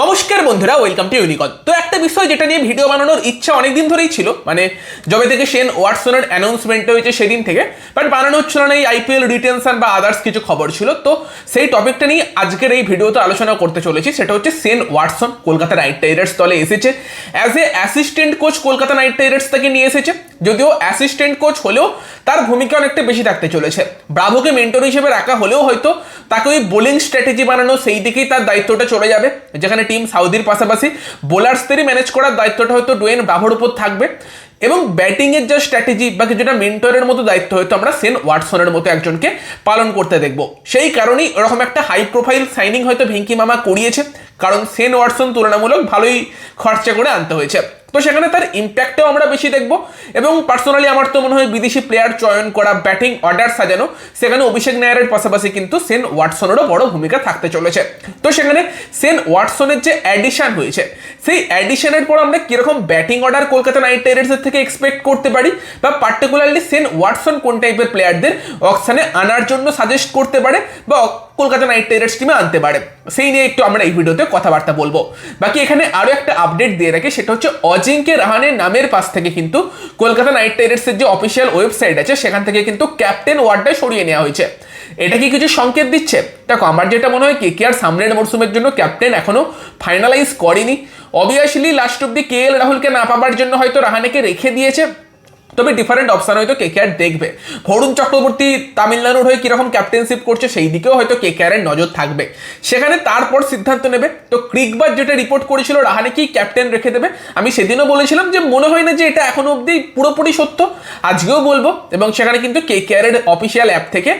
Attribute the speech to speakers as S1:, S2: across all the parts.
S1: নমস্কার বন্ধুরা welcome to ইউনিকন তো একটা বিষয় যেটা নিয়ে ভিডিও বানানোর ইচ্ছা অনেকদিন ধরেই ছিল মানে যবে থেকে সেন ওয়াটসনের অ্যানাউন্সমেন্ট হয়েছে সেদিন থেকে বাট বানানো হচ্ছিল না, এই আইপিএল রিটেনশন বা আদার্স কিছু খবর ছিল। তো সেই টপিকটা নিয়ে আজকের এই ভিডিওতে আলোচনা করতে চলেছি, সেটা হচ্ছে Shane Watson Kolkata Knight Riders দলে এসেছে। As a assistant coach Kolkata Knight Riders তাকে নিয়ে এসেছে। যদিও অ্যাসিস্ট্যান্ট কোচ হলেও তার ভূমিকা অনেকটা বেশি থাকতে চলেছে। ব্রাভোকে মেন্টর হিসেবে রাখা হলেও হয়তো তাকে ওই বোলিং স্ট্র্যাটেজি বানানো, সেই দিকেই তার দায়িত্বটা চলে যাবে, যেখানে টিম সাউদির পাশাপাশি বোলার্সদেরই ম্যানেজ করার দায়িত্বটা হয়তো ডোয়েন ব্রাভোর উপর থাকবে। এবং ব্যাটিংয়ের যা স্ট্র্যাটেজি বা কিছুটা মেন্টরের মতো দায়িত্ব হয়তো আমরা সেন ওয়াটসনের মতো একজনকে পালন করতে দেখব। সেই কারণেই এরকম একটা হাই প্রোফাইল সাইনিং হয়তো ভেঙ্কি মামা করিয়েছে। কারণ সেন ওয়াটসন তুলনামূলক ভালোই খরচা করে আনতে হয়েছে। তো সেখানে তার ইম্প্যাক্টটাও আমরা বেশি দেখব। এবং পার্সোনালি আমার তো মনে হয় বিদেশি প্লেয়ার চয়ন করা ব্যাটিং অর্ডার সাজানো, সেখানে অভিষেক নায়ারের পাশাপাশি কিন্তু সেন ওয়াটসনেরও বড় ভূমিকা থাকতে চলেছে। তো সেখানে সেন ওয়াটসনের যে অ্যাডিশন হয়েছে, সেই অ্যাডিশনের পর আমরা কীরকম ব্যাটিং অর্ডার কলকাতা নাইট রাইডার্সের থেকে এক্সপেক্ট করতে পারি? বা পার্টিকুলারলি সেন ওয়াটসন কোন টাইপের প্লেয়ারদের অকশানে আনার জন্য সাজেস্ট করতে পারে? বা কলকাতা নাইট রাইডার্স টিমে আনতে পারে? সেই নিয়ে একটু আমরা এই ভিডিওতে কথাবার্তা বলব। বাকি এখানে আরও একটা আপডেট দিয়ে রাখি, সেটা হচ্ছে অজিঙ্কে রাহানের নামের পাশ থেকে কিন্তু কলকাতা নাইট রাইডার্সের যে অফিসিয়াল ওয়েবসাইট আছে, সেখান থেকে কিন্তু ক্যাপ্টেন ওয়ার্ডটা সরিয়ে নেওয়া হয়েছে। এটা কি কিছু সংকেত দিচ্ছে? দেখো, আমার যেটা মনে হয়, কে কে আর সামনের মরসুমের জন্য ক্যাপ্টেন এখনও ফাইনালাইজ করেনি। অবভিয়াসলি লাস্ট অব্দি কে এল রাহুলকে না পাবার জন্য হয়তো রাহানেকে রেখে দিয়েছে। তবে ডিফারেন্ট অপশন হয়তো কে কে আর দেখবে। ভরুণ চক্রবর্তী তামিলনাড়ুর হয়ে কীরকম ক্যাপ্টেনশিপ করছে সেই দিকেও হয়তো কে কে আরের নজর থাকবে। সেখানে তারপর সিদ্ধান্ত নেবে। তো ক্রিকবার যেটা রিপোর্ট করেছিল রাহানেকেই ক্যাপ্টেন রেখে দেবে? আমি সেদিনও বলেছিলাম যে মনে হয় না যে এটা এখনও অবধি পুরোপুরি সত্য। আজকেও বলব। এবং সেখানে কিন্তু কে কে আরের অফিসিয়াল অ্যাপ থেকে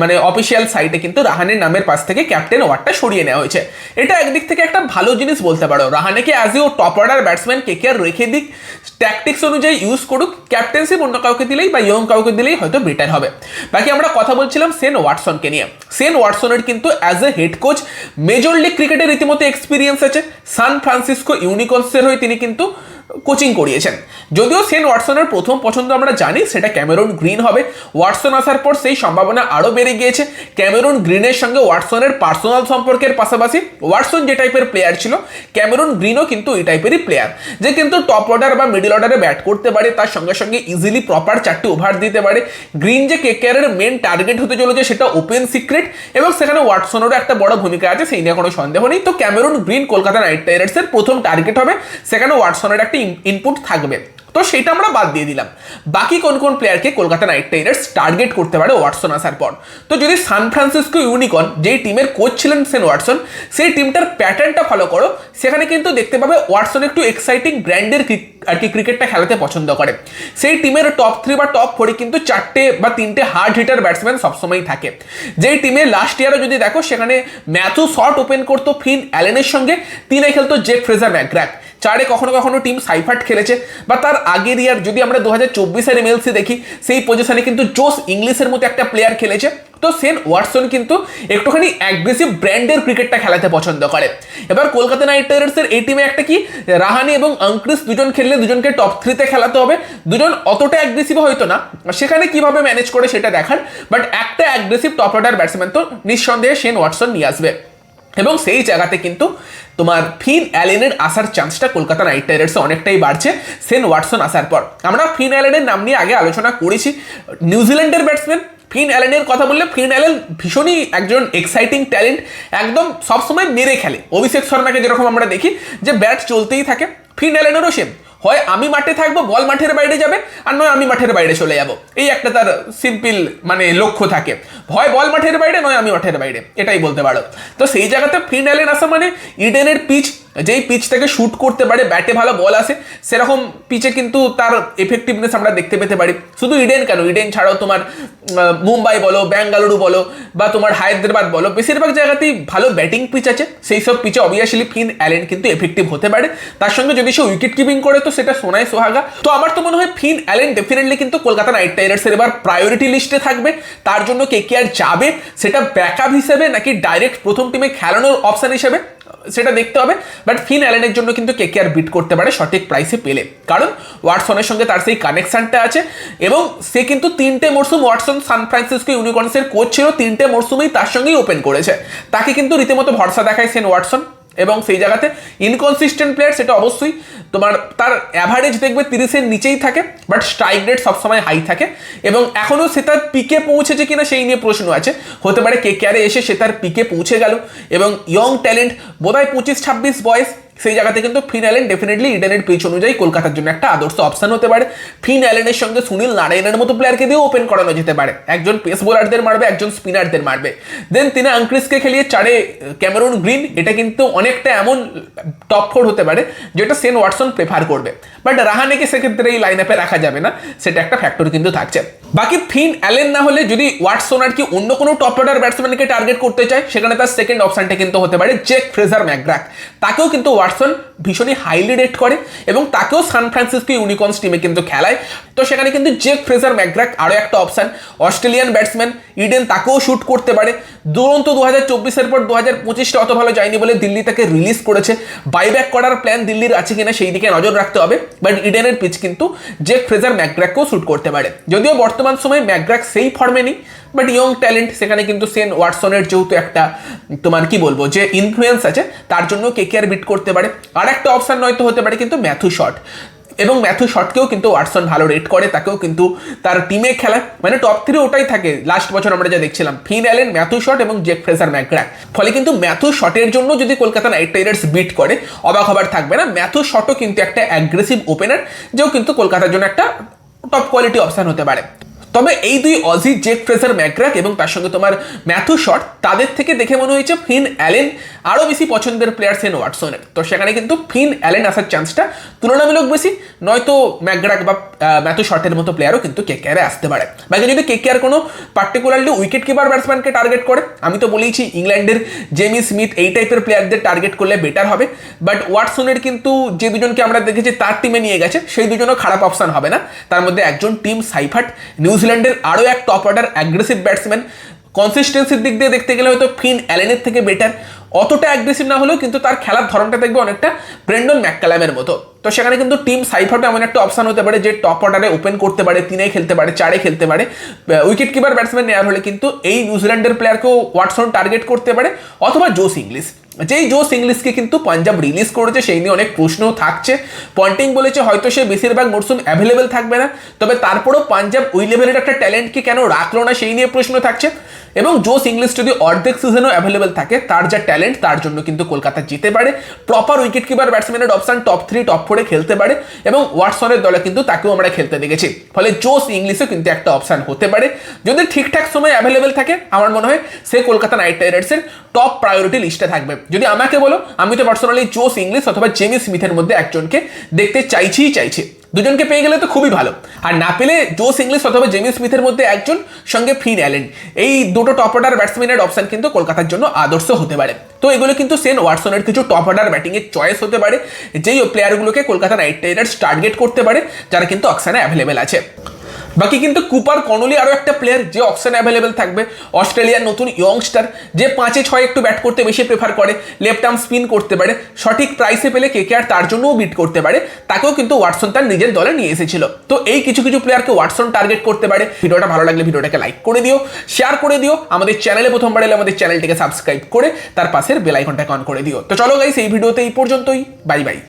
S1: মানে অফিসিয়াল সাইটে কিন্তু রাহানের নামের পাশ থেকে ক্যাপ্টেন ওয়ার্ডটা সরিয়ে নেওয়া হয়েছে। এটা একদিক থেকে একটা ভালো জিনিস বলতে পারো। রাহানেকে অ্যাজ ও টপ অর্ডার ব্যাটসম্যান কে কে আর রেখে দিক। ট্যাকটিক্স অনুযায়ী ইউজ করুক। ক্যাপ্টেন্সিপ অন্য কাউকে দিলেই বা ইয়ং কাউকে দিলেই হয়তো বেটার হবে। বাকি আমরা কথা বলছিলাম সেন ওয়াটসনকে নিয়ে। সেন ওয়াটসনের কিন্তু as a head coach major league ক্রিকেটের রীতিমতো এক্সপিরিয়েন্স আছে। সান ফ্রান্সিসকো ইউনিকর্সের হয়ে তিনি কিন্তু কোচিং করিয়েছেন। যদিও সেন ওয়াটসনের প্রথম পছন্দ আমরা জানি, সেটা ক্যামেরন গ্রিন হবে। ওয়াটসন আসার পর সেই সম্ভাবনা আরও বেড়ে গিয়েছে। ক্যামেরন গ্রিনের সঙ্গে ওয়াটসনের পার্সোনাল সম্পর্কের পাশাপাশি ওয়াটসন যে টাইপের প্লেয়ার ছিল, ক্যামেরন গ্রিনও কিন্তু এই টাইপেরই প্লেয়ার। যে কিন্তু টপ অর্ডার বা মিডল অর্ডারে ব্যাট করতে পারে, তার সঙ্গে সঙ্গে ইজিলি প্রপার চারটি ওভার দিতে পারে। গ্রিন যে কেকেআরের মেন টার্গেট হতে চলেছে, সেটা ওপেন সিক্রেট এবং সেখানে ওয়াটসনেরও একটা বড় ভূমিকা আছে, সেই নিয়ে কোনো সন্দেহ নেই। তো ক্যামেরন গ্রিন কলকাতা নাইট রাইডার্সের প্রথম টার্গেট হবে, সেখানে ওয়াটসনের একটা ইনপুট থাকবে। তো সেটা আমরা বাদ দিয়ে দিলাম। বাকি কোন কোন প্লেয়ারকে কলকাতা নাইট রাইডার্স টার্গেট করতে পারে ওয়াটসন আসার পর? তো যদি সান ফ্রান্সিসকো ইউনিকন যেই টিমের কোচ ছিলেন সেন ওয়াটসন, সেই টিমটার প্যাটার্নটা ফলো করো, সেখানে কিন্তু দেখতে পাবে ওয়াটসন একটু এক্সাইটিং ব্র্যান্ডের আর কি ক্রিকেটটা খেলাতে পছন্দ করে। সেই টিমের টপ থ্রি বা টপ ফোরে কিন্তু চারটে বা তিনটে হার্ড হিটার ব্যাটসম্যান সবসময়ই থাকে। যেই টিমে লাস্ট ইয়ারে যদি দেখো, সেখানে ম্যাথু শর্ট ওপেন করতো ফিন অ্যালেনের সঙ্গে, তিনে খেলতো জেক ফ্রেজার ম্যাকগ্র্যাক চারে কখনো কখনো টিম সাইফার্ট খেলেছে, বা তার আগের ইয়ার যদি আমরা দু হাজার চব্বিশের এমএলসি দেখি, সেই পজিশনে কিন্তু জোস ইংলিশের মতো একটা প্লেয়ার খেলেছে। তো সেন ওয়াটসন কিন্তু একটুখানি অ্যাগ্রেসিভ ব্র্যান্ডের ক্রিকেটটা খেলাতে পছন্দ করে। এবার কলকাতা নাইট রাইডার্সের এই টিমে একটা কি? রাহানি এবং অঙ্ক্রিস দুজন খেললে দুজনকে টপ থ্রিতে খেলাতে হবে। দুজন অতটা অ্যাগ্রেসিভ হয়তো না। সেখানে কীভাবে ম্যানেজ করে সেটা দেখার। বাট একটা অ্যাগ্রেসিভ টপ অর্ডার ব্যাটসম্যান তো নিঃসন্দেহে সেন ওয়াটসন নিয়ে আসবে। এবং সেই জায়গাতে কিন্তু তোমার ফিন অ্যালেনের আসার চান্সটা কলকাতা নাইট রাইডার্সে অনেকটাই বাড়ছে, সেন ওয়াটসন আসার পর। আমরা ফিন অ্যালেনের নাম নিয়ে আগে আলোচনা করেছি। নিউজিল্যান্ডের ব্যাটসম্যান ফিন অ্যালেনের কথা বললে ফিন অ্যালেন ভীষণই একজন এক্সাইটিং ট্যালেন্ট একদম সবসময় মেরে খেলে। অভিষেক শর্মাকে যেরকম আমরা দেখি, যে ব্যাট চলতেই থাকে, ফিন অ্যালেনেরও সেম হয় আমি মাঠে থাকব, বল মাঠের বাইরে যাবে, আর নয় আমি মাঠের বাইরে চলে যাব। এই একটা তার সিম্পল মানে লক্ষ্য থাকে। হয় বল মাঠের বাইরে, নয় আমি মাঠের বাইরে। এটাই বলতে পারো। তো সেই জায়গাতে ফিন আসা মানে ইডেনের পিচ যেই পিচ থেকে শ্যুট করতে পারে ব্যাটে ভালো বল আসে, সেরকম পিচে কিন্তু তার এফেক্টিভনেস আমরা দেখতে পেতে পারি। শুধু ইডেন কেন? ইডেন ছাড়াও তোমার মুম্বাই বলো, ব্যাঙ্গালুরু বলো, বা তোমার হায়দ্রাবাদ বলো, বেশিরভাগ জায়গাতেই ভালো ব্যাটিং পিচ আছে। সেই সব পিচে অবভিয়াসলি ফিন অ্যালেন কিন্তু এফেক্টিভ হতে পারে। তার সঙ্গে যদি সে উইকেট কিপিং করে, তো সেটা সোনায় সোহাগা। তো আমার তো মনে হয় ফিন অ্যালেন ডেফিনেটলি কিন্তু কলকাতা নাইট রাইডার্সের এবার প্রায়োরিটি লিস্টে থাকবে। তার জন্য কে কে আর যাবে। সেটা ব্যাকআপ হিসেবে নাকি ডাইরেক্ট প্রথম টিমে খেলানোর অপশন হিসেবে। সেটা দেখতে হবে বাট ফিন অ্যালেনের জন্য কিন্তু কে কে আর বিট করতে পারে সঠিক প্রাইসে পেলে। কারণ ওয়াটসনের সঙ্গে তার সেই কানেকশানটা আছে এবং সে কিন্তু তিনটে মরসুম ওয়াটসন সান ফ্রান্সিসকো ইউনিকর্নসের কোচ ছিল, তিনটে মরসুমেই তার সঙ্গেই ওপেন করেছে। তাকে কিন্তু রীতিমতো ভরসা দেখায় সেন ওয়াটসন। এবং সেই জায়গাতে ইনকনসিস্টেন্ট প্লেয়ার সেটা অবশ্যই। তোমার তার অ্যাভারেজ দেখবে তিরিশের নিচেই থাকে বাট স্ট্রাইক রেট সবসময় হাই থাকে। এবং এখনও সে তার পিকে পৌঁছেছে কিনা সেই নিয়ে প্রশ্ন আছে। হতে পারে কে ক্যারে এসে সে তার পিকে পৌঁছে গেল। এবং ইয়ং ট্যালেন্ট বোধহয় পঁচিশ ছাব্বিশ বয়স সেই জায়গাতে কিন্তু ফিন অ্যালেন ডেফিনেটলি ইডেনের পিচ অনুযায়ী কলকাতার জন্য একটা আদর্শ অপশন হতে পারে। ফিন অ্যালেনের সঙ্গে সুনীল নারায়ণের মতো প্লেয়ারকে দিয়েও ওপেন করানো যেতে পারে। একজন পেস বোলারদের মারবে, একজন স্পিনারদের মারবে। দেন তিনি আঙ্ক্রিসকে খেলিয়ে চারে ক্যামেরন গ্রিন এটা কিন্তু অনেকটা এমন টপ ফোর হতে পারে, যেটা সেন ওয়াটসন প্রেফার করবে। বাট রাহানেকে সেক্ষেত্রে এই লাইন আপে রাখা যাবে না, সেটা একটা ফ্যাক্টর কিন্তু থাকছে। বাকি ফিন অ্যালেন না হলে যদি ওয়াটসন আর কি অন্য কোনো টপ অর্ডার ব্যাটসম্যানকে টার্গেট করতে চায়, সেখানে তার সেকেন্ড অপশনটা কিন্তু হতে পারে জেক ফ্রেজার ম্যাকগ্রাক তাকেও কিন্তু ওয়াটসন ভীষণই হাইলি রেট করে এবং তাকেও সান ফ্রান্সিসকো ইউনিকর্নস টিমে কিন্তু খেলায়। তো সেখানে কিন্তু জেক ফ্রেজার ম্যাকগ্রাক আরও একটা অপশন অস্ট্রেলিয়ান ব্যাটসম্যান ইডেন তাকেও শুট করতে পারে। দুরন্ত দু হাজার চব্বিশের পর দু হাজার পঁচিশটা অত ভালো যায়নি বলে দিল্লি তাকে রিলিজ করেছে। বাইব্যাক করার প্ল্যান দিল্লির আছে কিনা সেই দিকে নজর রাখতে হবে। বাট ইডেনের পিচ কিন্তু জেক ফ্রেজার ম্যাকগ্রাককেও শুট করতে পারে। যদিও বর্তমান সময়ে ম্যাকগ্রাক সেই ফর্মে নেই। বাট ইয়ং ট্যালেন্ট সেখানে কিন্তু সেন ওয়াটসনের যেহেতু একটা, তোমার কি বলব, যে ইনফ্লুয়েন্স আছে, তার জন্য কে কে আর বিট করতে পারে। আর একটা অপশন নয়তো হতে পারে কিন্তু ম্যাথু শট এবং ম্যাথু শটকেও কিন্তু ওয়াটসন ভালো রেট করে, তাকেও কিন্তু তার টিমে খেলায় মানে টপ থ্রি ওটাই থাকে। লাস্ট বছর আমরা যা দেখছিলাম ফিন অ্যালেন ম্যাথু শট এবং জেক ফ্রেজার ম্যাকগ্র্যাক ফলে কিন্তু ম্যাথু শটের জন্য যদি কলকাতা নাইট রাইডার্স বিট করে, অবাক হবার থাকবে না। ম্যাথু শটও কিন্তু একটা অ্যাগ্রেসিভ ওপেনার যেও কিন্তু কলকাতার জন্য একটা টপ কোয়ালিটি অপশান হতে পারে। তবে এই দুই অজি জেক ফ্রেজার ম্যাকগ্রাক এবং তার সঙ্গে তোমার ম্যাথু শট তাদের থেকে দেখে মনে হয়েছে ফিন অ্যালেন আরও বেশি পছন্দের প্লেয়ার সেন ওয়াটসনের। তো সেখানে কিন্তু ফিন অ্যালেন আসার চান্সটা তুলনামূলক বেশি, নয়তো ম্যাকগ্রাক বা ম্যাথু শটের মতো প্লেয়ারও কিন্তু কে কেয়ারে আসতে পারে। বাকি যদি কে কেয়ার কোনো পার্টিকুলারলি উইকেট কিপার ব্যাটসম্যানকে টার্গেট করে, আমি তো বলেইছি ইংল্যান্ডের জেমি স্মিথ এই টাইপের প্লেয়ারদের টার্গেট করলে বেটার হবে। বাট ওয়াটসনের কিন্তু যে দুজনকে আমরা দেখেছি, তার টিমে নিয়ে গেছে, সেই দুজনও খারাপ অপশন হবে না। তার মধ্যে একজন টিম সাইফাট নিউজিল্যান্ডের আরও এক টপ অর্ডার অ্যাগ্রেসিভ ব্যাটসম্যান কনসিস্টেন্সির দিক দিয়ে দেখতে গেলে হয়তো ফিন অ্যালেনের থেকে বেটার অতটা অ্যাগ্রেসিভ না হলেও কিন্তু তার খেলার ধরনটা দেখবে অনেকটা ব্রেন্ডন ম্যাককালামের মতো। তো সেখানে কিন্তু টিম সাইফারটা এমন একটা অপশন হতে পারে যে টপ অর্ডারে ওপেন করতে পারে তিনে খেলতে পারে চারে খেলতে পারে। উইকেট কিপার ব্যাটসম্যান নেওয়ার হলে কিন্তু এই নিউজিল্যান্ডের প্লেয়ারকেও ওয়াটসন টার্গেট করতে পারে, অথবা জোস ইংলিশ যেই জোস ইংলিশকে কিন্তু পাঞ্জাব রিলিজ করেছে, সেই নিয়ে অনেক প্রশ্নও থাকছে। পয়েন্টিং বলেছে হয়তো সে বেশিরভাগ মরসুম অ্যাভেলেবেল থাকবে না, তবে তারপরেও পাঞ্জাব ওই লেভেলের একটা ট্যালেন্টকে কেন রাখল না, সেই নিয়ে প্রশ্ন থাকছে। এবং জোস ইংলিশ যদি অর্ধেক সিজনও অ্যাভেলেবেল থাকে, তার যা ট্যালেন্ট তার জন্য কিন্তু কলকাতা জিতে পারে। প্রপার উইকেট কিপার ব্যাটসম্যানের অপশন টপ থ্রি টপ ফোরে খেলতে পারে এবং ওয়াটসনের দলে কিন্তু তাকেও আমরা খেলতে দেখেছি। ফলে জোস ইংলিশও কিন্তু একটা অপশন হতে পারে। যদি ঠিকঠাক সময় অ্যাভেলেবেল থাকে, আমার মনে হয় সে কলকাতা নাইট রাইডার্সের টপ প্রায়োরিটি লিস্টে থাকবে। যদি আমাকে বলো, আমি তো পার্সোনালি জোস ইংলিশ অথবা জেমি স্মিথের মধ্যে একজনকে দেখতে চাইছিই চাইছি। দুজনকে পেয়ে গেলে তো খুবই ভালো। আর না পেলে জোস ইংলিশ অথবা জেমি স্মিথের মধ্যে একজন সঙ্গে ফিন অ্যালেন। এই দুটো টপ অর্ডার ব্যাটসম্যানের অপশান কিন্তু কলকাতার জন্য আদর্শ হতে পারে। তো এগুলো কিন্তু সেন ওয়াটসনের কিছু টপ অর্ডার ব্যাটিংয়ের চয়েস হতে পারে, যেই প্লেয়ারগুলোকে কলকাতা নাইট রাইডার্স টার্গেট করতে পারে, যারা কিন্তু অকশানে অ্যাভেলেবেল আছে। বাকি কিন্তু কুপার কনলি আরও একটা প্লেয়ার যে অপশানে অ্যাভেলেবেল থাকবে, অস্ট্রেলিয়ার নতুন ইয়ংস্টার যে পাঁচে ছয় একটু ব্যাট করতে বেশি প্রেফার করে লেফট আর্ম স্পিন করতে পারে, সঠিক প্রাইসে পেলে কে আর তার জন্যও বিট করতে পারে, তাকেও কিন্তু ওয়াটসন তার নিজের দলে নিয়ে এসেছিল। তো এই কিছু কিছু প্লেয়ারকে ওয়াটসন টার্গেট করতে পারে, ভিডিওটা ভালো লাগলে ভিডিওটাকে লাইক করে দিও শেয়ার করে দিও, আমাদের চ্যানেলে প্রথমবার এলে আমাদের চ্যানেলটিকে সাবস্ক্রাইব করে, তার পাশের বেল আইকনটাকে অন করে দিও। তো চলো গাইস এই ভিডিওতে এই পর্যন্তই বাই বাই